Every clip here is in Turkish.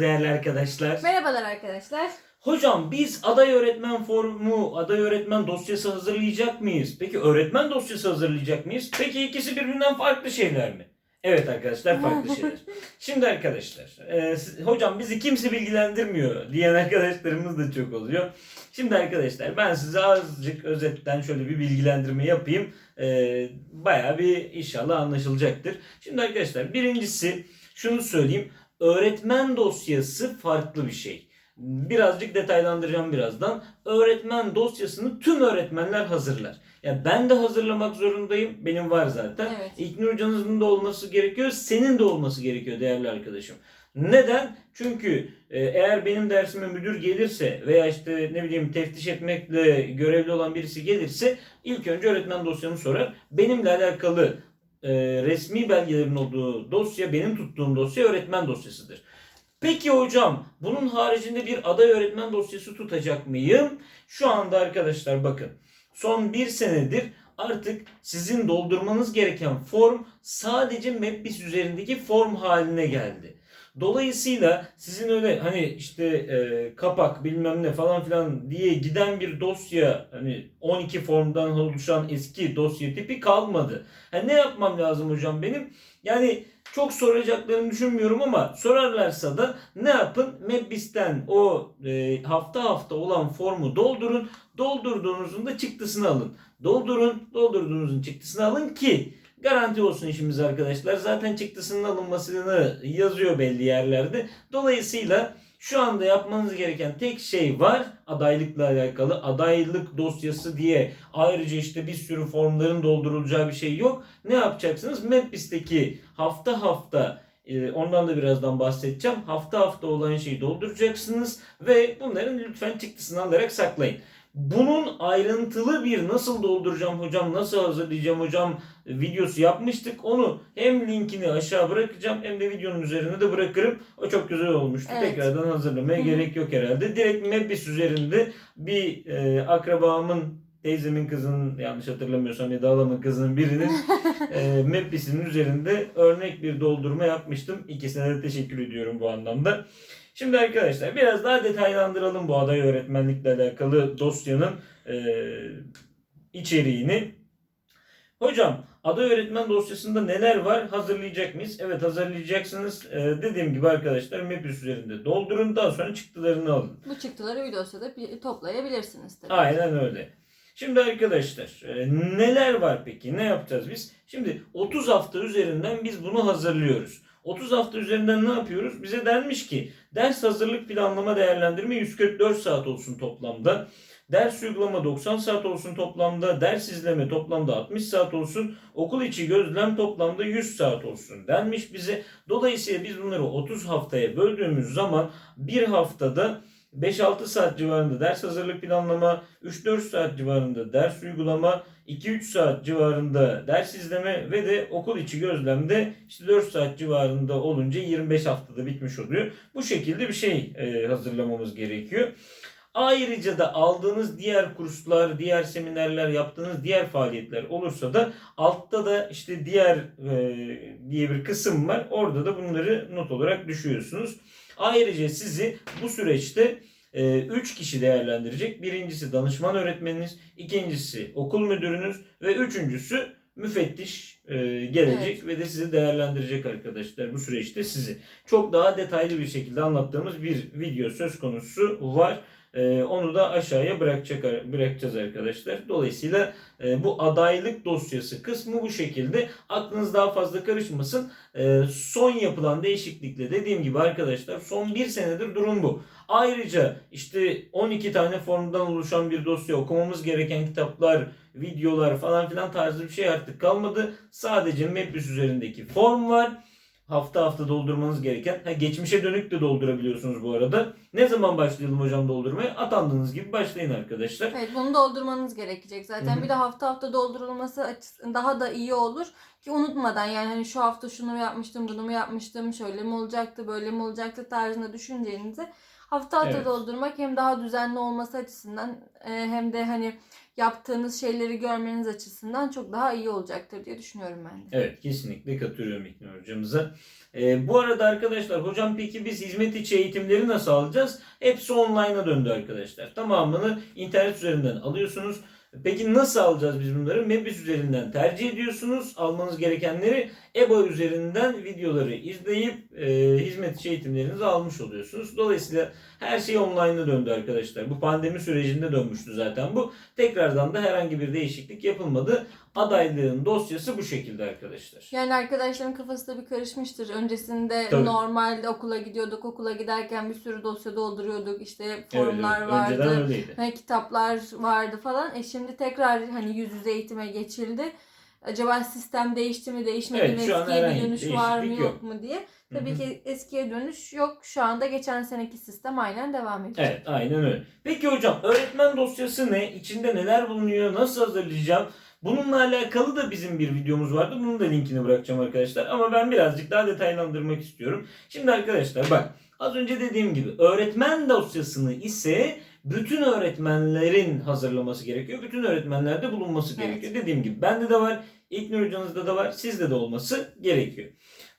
Merhabalar değerli arkadaşlar. Merhabalar arkadaşlar. Hocam biz aday öğretmen formu, aday öğretmen dosyası hazırlayacak mıyız? Peki öğretmen dosyası hazırlayacak mıyız? Peki ikisi birbirinden farklı şeyler mi? Evet arkadaşlar farklı şeyler. Şimdi arkadaşlar, e, hocam bizi kimse bilgilendirmiyor diyen arkadaşlarımız da çok oluyor. Şimdi arkadaşlar ben size azıcık özetten şöyle bir bilgilendirme yapayım. E, bayağı bir inşallah anlaşılacaktır. Şimdi arkadaşlar birincisi şunu söyleyeyim. Öğretmen dosyası farklı bir şey. Birazcık detaylandıracağım birazdan. Öğretmen dosyasını tüm öğretmenler hazırlar. Yani ben de hazırlamak zorundayım. Benim var zaten. Evet. İlknur Hocanızın da olması gerekiyor. Senin de olması gerekiyor değerli arkadaşım. Neden? Çünkü e, eğer benim dersime müdür gelirse veya işte ne bileyim teftiş etmekle görevli olan birisi gelirse ilk önce öğretmen dosyamı sorar. Benimle alakalı e, resmi belgelerin olduğu dosya benim tuttuğum dosya öğretmen dosyasıdır. Peki hocam bunun haricinde bir aday öğretmen dosyası tutacak mıyım? Şu anda arkadaşlar bakın son bir senedir artık sizin doldurmanız gereken form sadece MEPBIS üzerindeki form haline geldi. Dolayısıyla sizin öyle hani işte e, kapak bilmem ne falan filan diye giden bir dosya hani 12 formdan oluşan eski dosya tipi kalmadı. Ha, ne yapmam lazım hocam benim? Yani çok soracaklarını düşünmüyorum ama sorarlarsa da ne yapın? MEPBIS'ten o e, hafta hafta olan formu doldurun. Doldurduğunuzun da çıktısını alın. Doldurun, doldurduğunuzun çıktısını alın ki garanti olsun işimiz arkadaşlar. Zaten çıktısının alınmasını yazıyor belli yerlerde. Dolayısıyla şu anda yapmanız gereken tek şey var adaylıkla alakalı. Adaylık dosyası diye ayrıca işte bir sürü formların doldurulacağı bir şey yok. Ne yapacaksınız? MEPBIS'teki hafta hafta e, ondan da birazdan bahsedeceğim. Hafta hafta olan şeyi dolduracaksınız ve bunların lütfen çıktısını alarak saklayın. Bunun ayrıntılı bir nasıl dolduracağım hocam, nasıl hazırlayacağım hocam videosu yapmıştık. Onu hem linkini aşağı bırakacağım hem de videonun üzerine de bırakırım. O çok güzel olmuştu. Evet. Tekrardan hazırlamaya Hı gerek yok herhalde. Direkt Mebis üzerinde bir e, akrabamın teyzemin kızının yanlış hatırlamıyorsam ya da halamın kızının birinin e, Mebis'in üzerinde örnek bir doldurma yapmıştım. İkisine de teşekkür ediyorum bu anlamda. Şimdi arkadaşlar biraz daha detaylandıralım bu aday öğretmenlikle alakalı dosyanın e, içeriğini. Hocam aday öğretmen dosyasında neler var hazırlayacak mıyız? Evet hazırlayacaksınız. E, dediğim gibi arkadaşlar MEPÜS üzerinde doldurun daha sonra çıktılarını alın. Bu çıktıları bir dosyada toplayabilirsiniz tabii. Aynen öyle. Şimdi arkadaşlar e, neler var peki? Ne yapacağız biz? Şimdi 30 hafta üzerinden biz bunu hazırlıyoruz. 30 hafta üzerinden ne yapıyoruz? Bize denmiş ki ders hazırlık planlama değerlendirme 144 saat olsun toplamda. Ders uygulama 90 saat olsun toplamda. Ders izleme toplamda 60 saat olsun. Okul içi gözlem toplamda 100 saat olsun denmiş bize. Dolayısıyla biz bunları 30 haftaya böldüğümüz zaman bir haftada 5-6 saat civarında ders hazırlık planlama, 3-4 saat civarında ders uygulama, 2-3 saat civarında ders izleme ve de okul içi gözlemde işte 4 saat civarında olunca 25 haftada bitmiş oluyor. Bu şekilde bir şey e, hazırlamamız gerekiyor. Ayrıca da aldığınız diğer kurslar, diğer seminerler, yaptığınız diğer faaliyetler olursa da altta da işte diğer e, diye bir kısım var. Orada da bunları not olarak düşüyorsunuz. Ayrıca sizi bu süreçte 3 kişi değerlendirecek. Birincisi danışman öğretmeniniz, ikincisi okul müdürünüz ve üçüncüsü müfettiş e, gelecek ve de sizi değerlendirecek arkadaşlar bu süreçte sizi. Çok daha detaylı bir şekilde anlattığımız bir video söz konusu var. E, onu da aşağıya bırakacak bırakacağız arkadaşlar. Dolayısıyla e, bu adaylık dosyası kısmı bu şekilde. Aklınız daha fazla karışmasın. E, son yapılan değişiklikle dediğim gibi arkadaşlar son bir senedir durum bu. Ayrıca işte 12 tane formdan oluşan bir dosya okumamız gereken kitaplar, videolar falan filan tarzı bir şey artık kalmadı. Sadece MEPÜS üzerindeki form var. Hafta hafta doldurmanız gereken. Ha, geçmişe dönük de doldurabiliyorsunuz bu arada. Ne zaman başlayalım hocam doldurmaya? Atandığınız gibi başlayın arkadaşlar. Evet bunu doldurmanız gerekecek. Zaten hı. bir de hafta hafta doldurulması açısından daha da iyi olur Ki unutmadan yani hani şu hafta şunu yapmıştım, bunu mu yapmıştım, şöyle mi olacaktı, böyle mi olacaktı tarzında düşüneceğinizi hafta hafta Evet. doldurmak hem daha düzenli olması açısından e, hem de hani yaptığınız şeyleri görmeniz açısından çok daha iyi olacaktır diye düşünüyorum ben de. Evet kesinlikle katılıyorum İknur hocamıza. Ee, bu arada arkadaşlar hocam peki biz hizmet içi eğitimleri nasıl alacağız? Hepsi online'a döndü arkadaşlar. Tamamını internet üzerinden alıyorsunuz. Peki nasıl alacağız biz bunları? Mebis üzerinden tercih ediyorsunuz. Almanız gerekenleri EBA üzerinden videoları izleyip e, hizmet içi eğitimlerinizi almış oluyorsunuz. Dolayısıyla her şey online'a döndü arkadaşlar. Bu pandemi sürecinde dönmüştü zaten bu. Tekrardan da herhangi bir değişiklik yapılmadı. Adaylığın dosyası bu şekilde arkadaşlar. Yani arkadaşların kafası da bir karışmıştır. Öncesinde Tabii. normalde okula gidiyorduk. Okula giderken bir sürü dosya dolduruyorduk. İşte Evet, formlar evet. vardı. Önceden öyleydi. Hani kitaplar vardı falan. E şimdi tekrar hani yüz yüze eğitime geçildi. Acaba sistem değişti mi değişmedi Evet, mi eskiye bir dönüş var mı yok yok. mu diye. Tabii hı. ki eskiye dönüş yok. Şu anda geçen seneki sistem aynen devam ediyor. Evet aynen öyle. Peki hocam öğretmen dosyası ne? İçinde neler bulunuyor? Nasıl hazırlayacağım? Bununla alakalı da bizim bir videomuz vardı. Bunun da linkini bırakacağım arkadaşlar. Ama ben birazcık daha detaylandırmak istiyorum. Şimdi arkadaşlar bak az önce dediğim gibi öğretmen dosyasını ise bütün öğretmenlerin hazırlaması gerekiyor. Bütün öğretmenlerde bulunması Evet. gerekiyor. Dediğim gibi bende de var. İlknur hocanızda da var. Sizde de olması gerekiyor.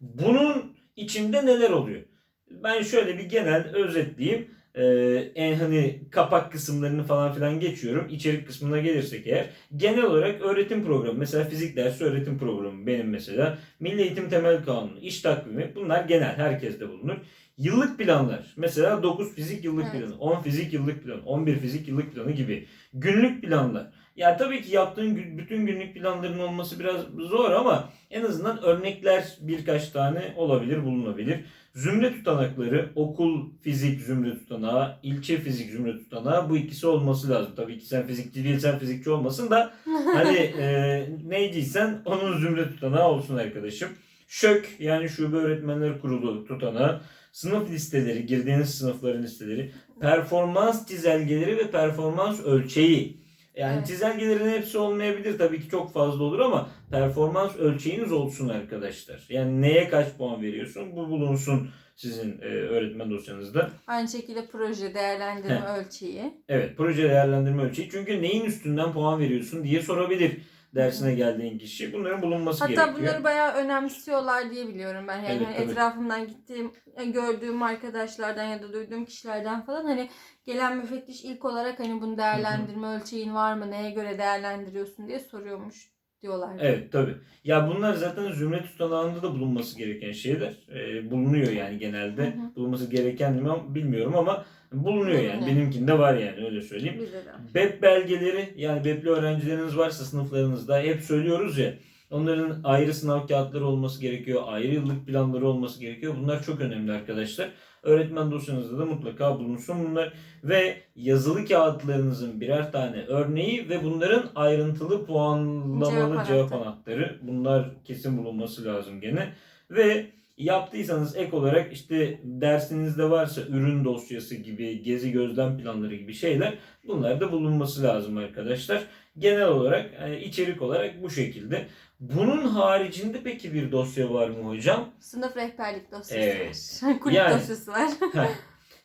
Bunun içinde neler oluyor? Ben şöyle bir genel özetleyeyim. Ee, en hani kapak kısımlarını falan filan geçiyorum. İçerik kısmına gelirsek eğer. Genel olarak öğretim programı. Mesela fizik dersi öğretim programı benim mesela. Milli Eğitim Temel Kanunu, iş takvimi. Bunlar genel. Herkeste bulunur. Yıllık planlar mesela 9 fizik yıllık Evet. planı, 10 fizik yıllık planı, 11 fizik yıllık planı gibi günlük planlar. Ya tabii ki yaptığın bütün günlük planların olması biraz zor ama en azından örnekler birkaç tane olabilir, bulunabilir. Zümre tutanakları, okul fizik zümre tutanağı, ilçe fizik zümre tutanağı bu ikisi olması lazım. Tabii ki sen fizikçi değilsen fizikçi olmasın da hani e, neydiysen onun zümre tutanağı olsun arkadaşım. ŞÖK yani Şube Öğretmenleri Kurulu tutanağı, sınıf listeleri, girdiğiniz sınıfların listeleri, performans çizelgeleri ve performans ölçeği. Yani Evet. çizelgelerin hepsi olmayabilir tabii ki çok fazla olur ama performans ölçeğiniz olsun arkadaşlar. Yani neye kaç puan veriyorsun bu bulunsun sizin e, öğretmen dosyanızda. Aynı şekilde proje değerlendirme ölçeği. Evet proje değerlendirme ölçeği çünkü neyin üstünden puan veriyorsun diye sorabilir dersine geldiğin kişi. Bunların bulunması Hatta gerekiyor. bunları bayağı önemsiyorlar diye biliyorum ben. Yani Evet, hani tabii. etrafımdan gittiğim, e, gördüğüm arkadaşlardan ya da duyduğum kişilerden falan hani gelen müfettiş ilk olarak hani bunu değerlendirme ölçeğin var mı, neye göre değerlendiriyorsun diye soruyormuş diyorlar. Evet tabi. Ya bunlar zaten zümre tutanağında da bulunması gereken şeyler. Ee, bulunuyor yani genelde. Hı hı. Bulunması gereken mi bilmiyorum ama bulunuyor yani. Bulunuyor. Benimkinde var yani öyle söyleyeyim. BEP belgeleri yani BEP'li öğrencileriniz varsa sınıflarınızda hep söylüyoruz ya onların ayrı sınav kağıtları olması gerekiyor. Ayrı yıllık planları olması gerekiyor. Bunlar çok önemli arkadaşlar. Öğretmen dosyanızda da mutlaka bulunsun bunlar. Ve yazılı kağıtlarınızın birer tane örneği ve bunların ayrıntılı puanlamalı Cevap cevap, anahtarı. Bunlar kesin bulunması lazım gene. Ve yaptıysanız ek olarak işte dersinizde varsa ürün dosyası gibi, gezi gözlem planları gibi şeyler bunlar da bulunması lazım arkadaşlar. Genel olarak yani içerik olarak bu şekilde. Bunun haricinde peki bir dosya var mı hocam? Sınıf rehberlik dosyası Evet. var. Kulüp Yani- dosyası var.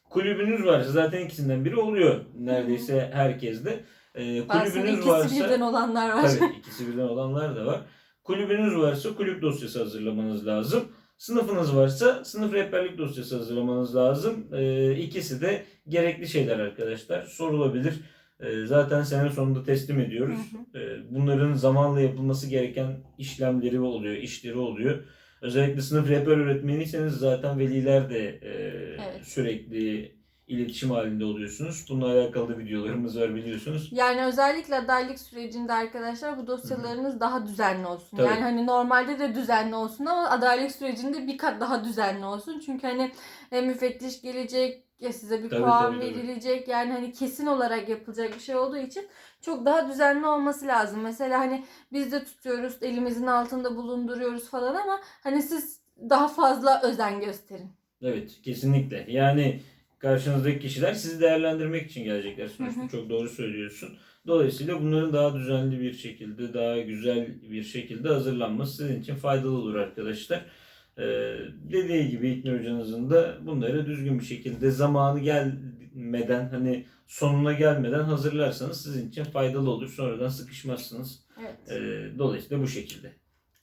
Kulübünüz varsa zaten ikisinden biri oluyor neredeyse herkeste. Ee, kulübünüz ikisi varsa birden olanlar var. Tabii ikisi birden olanlar da var. Kulübünüz varsa kulüp dosyası hazırlamanız lazım. Sınıfınız varsa sınıf rehberlik dosyası hazırlamanız lazım. Ee, ikisi de gerekli şeyler arkadaşlar. Sorulabilir. Ee, zaten sene sonunda teslim ediyoruz. Hı Ee, bunların zamanla yapılması gereken işlemleri oluyor, işleri oluyor. Özellikle sınıf rehber öğretmeniyseniz zaten veliler de e, Evet. sürekli iletişim halinde oluyorsunuz. Bununla alakalı da videolarımız var biliyorsunuz. Yani özellikle adaylık sürecinde arkadaşlar bu dosyalarınız daha düzenli olsun. Tabii. Yani hani normalde de düzenli olsun ama adaylık sürecinde bir kat daha düzenli olsun. Çünkü hani e, müfettiş gelecek ya size bir Tabii, puan tabii, tabii. verilecek. Yani hani kesin olarak yapılacak bir şey olduğu için çok daha düzenli olması lazım. Mesela hani biz de tutuyoruz, elimizin altında bulunduruyoruz falan ama hani siz daha fazla özen gösterin. Evet kesinlikle. Yani karşınızdaki kişiler sizi değerlendirmek için gelecekler. Sonuçta Hı hı. çok doğru söylüyorsun. Dolayısıyla bunların daha düzenli bir şekilde, daha güzel bir şekilde hazırlanması sizin için faydalı olur arkadaşlar. Ee, dediği gibi İlknur hocanızın da bunları düzgün bir şekilde zamanı gelmeden hani sonuna gelmeden hazırlarsanız sizin için faydalı olur. Sonradan sıkışmazsınız. Evet. Ee, dolayısıyla bu şekilde.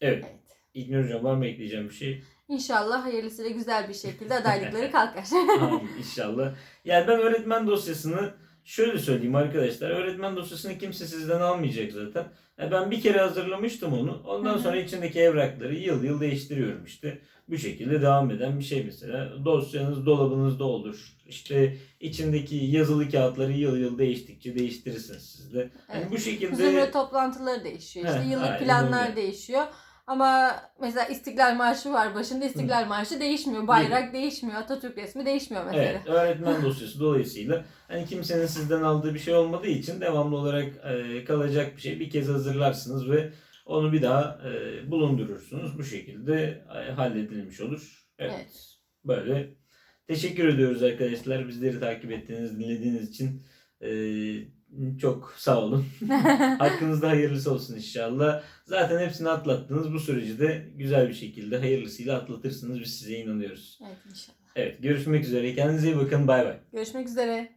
Evet. evet. İlknur hocam var mı ekleyeceğim bir şey? İnşallah hayırlısıyla güzel bir şekilde adaylıkları kalkar. Amin inşallah. Yani ben öğretmen dosyasını şöyle söyleyeyim arkadaşlar. Öğretmen dosyasını kimse sizden almayacak zaten. Yani ben bir kere hazırlamıştım onu. Ondan sonra içindeki evrakları yıl yıl değiştiriyorum işte. Bu şekilde devam eden bir şey mesela. Dosyanız dolabınızda olur. İşte içindeki yazılı kağıtları yıl yıl değiştikçe değiştirirsiniz siz de. Yani Evet. bu şekilde Zümre toplantıları değişiyor. İşte yıllık aynen planlar öyle. değişiyor. Ama mesela İstiklal Marşı var başında. İstiklal Marşı değişmiyor. Bayrak değişmiyor. Atatürk resmi değişmiyor mesela. Evet, öğretmen dosyası dolayısıyla hani kimsenin sizden aldığı bir şey olmadığı için devamlı olarak e, kalacak bir şey. Bir kez hazırlarsınız ve onu bir daha e, bulundurursunuz. Bu şekilde e, halledilmiş olur. Evet, Evet. Böyle. Teşekkür ediyoruz arkadaşlar. Bizleri takip ettiğiniz, dinlediğiniz için e, çok sağ olun. Hakkınızda hayırlısı olsun inşallah. Zaten hepsini atlattınız. Bu süreci de güzel bir şekilde hayırlısıyla atlatırsınız. Biz size inanıyoruz. Evet inşallah. Evet görüşmek üzere. Kendinize iyi bakın. Bay bay. Görüşmek üzere.